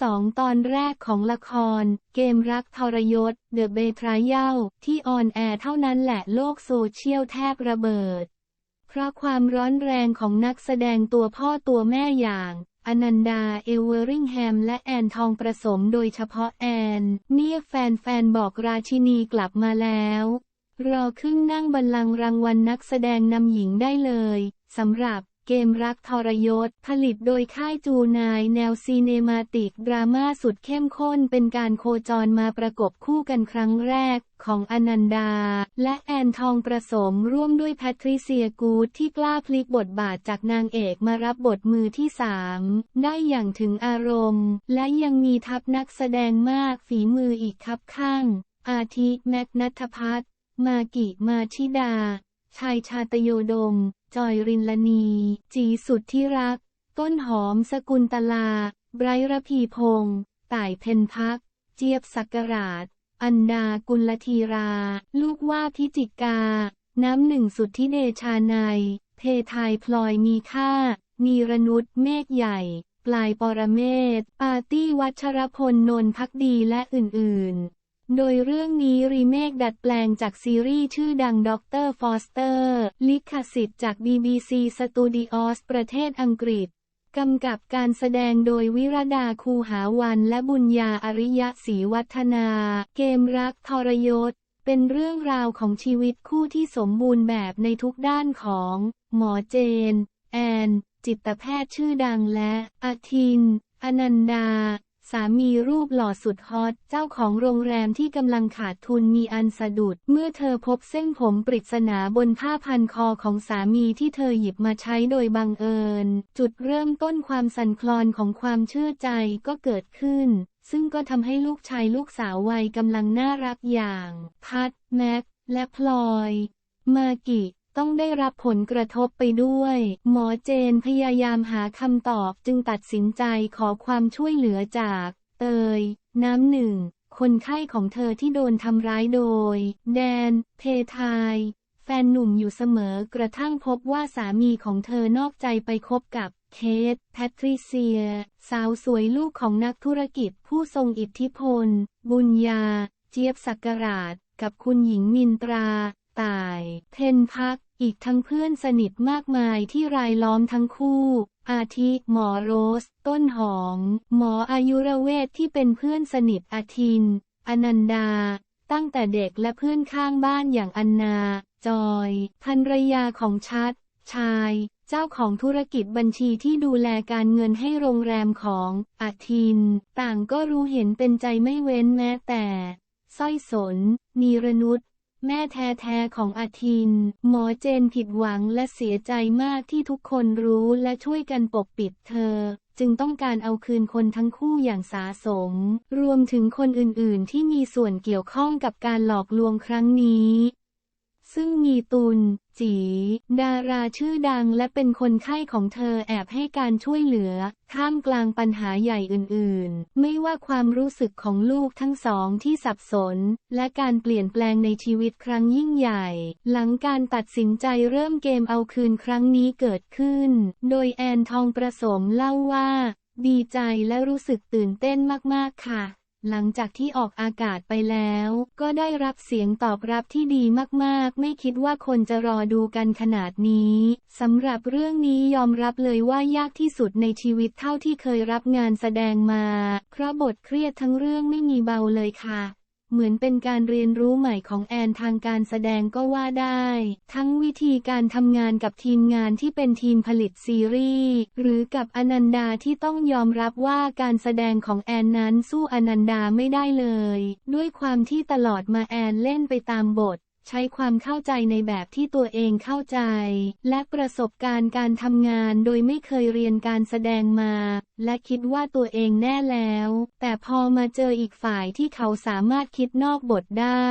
สองตอนแรกของละคร เกมรักทรยศ The Betrayal ที่ออนแอร์เท่านั้นแหละโลกโซเชียลแทบระเบิด เพราะความร้อนแรงของนักแสดงตัวพ่อตัวแม่อย่างอนันดา เอเวอริงแฮม และแอนทองประสมโดยเฉพาะแอน เนี่ยแฟนๆ บอกราชินีกลับมาแล้ว รอขึ้นนั่งบัลลังก์รางวัลนักแสดงนำหญิงได้เลย สำหรับ เกมรักทรยศ ผลิตโดยค่ายจูนาย แนวซีเนมาติก ดราม่าสุดเข้มข้นเป็นการโคจรมาประกบคู่กันครั้งแรกของอนันดา และแอนทองประสมร่วมด้วยแพทริเซียกูดที่กล้าพลิกบทบาทจากนางเอกมารับบทมือที่สามได้อย่างถึงอารมณ์ และยังมีทัพนักแสดงมากฝีมืออีกครับข้าง อาทิแมกนัทพัฒน์มากิมาชิดา ชายชาตโยดม จอยรินลนี จีสุดที่รัก ต้นหอมสกุลตลา ไบรระพีพงษ์ต่ายเพนพัก เจี๊ยบสักการาดอันดากุลธีรา ลูกว่าพิจิกา น้ำหนึ่งสุดที่เดชาใน เพทายพลอยมีค่า นีรนุษเมฆใหญ่ ปลายปรเมศ ปาร์ตี้วัชรพลนนพักดีและอื่น ๆ โดยเรื่องนี้รีเมคดัดแปลงจากซีรีส์ชื่อดังด็อกเตอร์ฟอสเตอร์ ลิขสิทธิ์จาก BBC Studios ประเทศอังกฤษ กำกับการแสดงโดยวิรดาคูหาวันและบุญญาอริยะศรีวัฒนา เกมรักทรยศ เป็นเรื่องราวของชีวิตคู่ที่สมบูรณ์แบบในทุกด้านของ หมอเจน แอน จิตแพทย์ชื่อดังและ อาทิน อนันดา สามีรูปหล่อสุดฮอต เจ้าของโรงแรมที่กำลังขาดทุนมีอันสะดุด เมื่อเธอพบเส้นผมปริศนาบนผ้าพันคอของสามีที่เธอหยิบมาใช้โดยบังเอิญ จุดเริ่มต้นความสั่นคลอนของความเชื่อใจก็เกิดขึ้น ซึ่งก็ทำให้ลูกชายลูกสาววัยกำลังน่ารักอย่าง พัดแม็กและพลอย มากิ ต้องได้รับผลกระทบไปด้วย หมอเจนพยายามหาคำตอบจึงตัดสินใจขอความช่วยเหลือจาก เตย น้ำหนึ่ง คนไข้ของเธอที่โดนทำร้ายโดย แดน เพทายแฟนหนุ่มอยู่เสมอกระทั่งพบว่าสามีของเธอนอกใจไปคบกับเคท แพทริเซีย สาวสวยลูกของนักธุรกิจผู้ทรงอิทธิพล บุญญา เจี๊ยบสักการาดกับคุณหญิงมินตราตายเพนพัก อีกทั้งเพื่อนสนิทมากมายที่รายล้อมทั้งคู่ อาทิ หมอโรส ต้นหอม หมออายุรเวทที่เป็นเพื่อนสนิทอาทิน อนันดา ตั้งแต่เด็กและเพื่อนข้างบ้านอย่างอันนา จอยภรรยาของชัด ชาย เจ้าของธุรกิจบัญชีที่ดูแลการเงินให้โรงแรมของอาทิน ต่างก็รู้เห็นเป็นใจไม่เว้นแม้แต่สร้อยสน นีรนุษ แม่แท้ๆของอาทิน หมอเจนผิดหวังและเสียใจมากที่ทุกคนรู้และช่วยกันปกปิดเธอ จึงต้องการเอาคืนคนทั้งคู่อย่างสาสม รวมถึงคนอื่นๆที่มีส่วนเกี่ยวข้องกับการหลอกลวงครั้งนี้ ซึ่งมีตุล จี ดาราชื่อดังและเป็นคนไข้ของเธอแอบให้การช่วยเหลือ ท่ามกลางปัญหาใหญ่อื่นๆ ไม่ว่าความรู้สึกของลูกทั้งสองที่สับสน และการเปลี่ยนแปลงในชีวิตครั้งยิ่งใหญ่ หลังการตัดสินใจเริ่มเกมเอาคืนครั้งนี้เกิดขึ้น โดยแอนทองประสมเล่าว่า ดีใจและรู้สึกตื่นเต้นมากๆค่ะ หลังจากที่ออกอากาศไปแล้ว ก็ได้รับเสียงตอบรับที่ดีมากๆ ไม่คิดว่าคนจะรอดูกันขนาดนี้สำหรับเรื่องนี้ยอมรับเลยว่ายากที่สุดในชีวิตเท่าที่เคยรับงานแสดงมา เพราะบทเครียดทั้งเรื่องไม่มีเบาเลยค่ะ เหมือนเป็นการเรียนรู้ใหม่ของแอนทางการแสดงก็ว่าได้ ทั้งวิธีการทำงานกับทีมงานที่เป็นทีมผลิตซีรีส์ หรือกับอนันดาที่ต้องยอมรับว่าการแสดงของแอนนั้นสู้อนันดาไม่ได้เลย ด้วยความที่ตลอดมาแอนเล่นไปตามบท ใช้ความเข้าใจในแบบที่ตัวเองเข้าใจ และประสบการณ์การทำงานโดยไม่เคยเรียนการแสดงมา และคิดว่าตัวเองแน่แล้ว แต่พอมาเจออีกฝ่ายที่เขาสามารถคิดนอกบทได้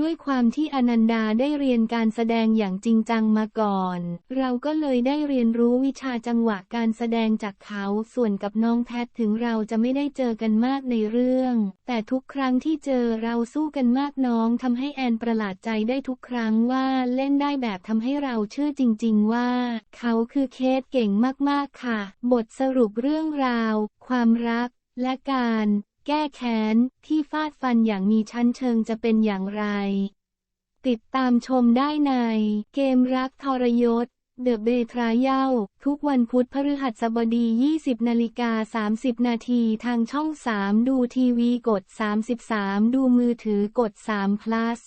ด้วยความที่อนันดาได้เรียนการแสดงอย่างจริงจังมาก่อน เราก็เลยได้เรียนรู้วิชาจังหวะการแสดงจากเขา ส่วนกับน้องแพทถึงเราจะไม่ได้เจอกันมากในเรื่อง แต่ทุกครั้งที่เจอเราสู้กันมากน้องทำให้แอนประหลาดใจได้ทุกครั้งว่าเล่นได้แบบทำให้เราเชื่อจริง ๆ ว่า เขาคือเคสเก่งมากๆค่ะ บทสรุปเรื่องราว ความรักและการ แก้แค้น ที่ฟาดฟันอย่างมีชั้นเชิงจะเป็นอย่างไร ติดตามชมได้ใน เกมรักทรยศ เดอะเบทราเย้าทุกวันพุธพฤหัสบดี 20นาฬิกา30 นาทีทางช่อง 3 ดูทีวีกด 33 ดูมือถือกด3 plus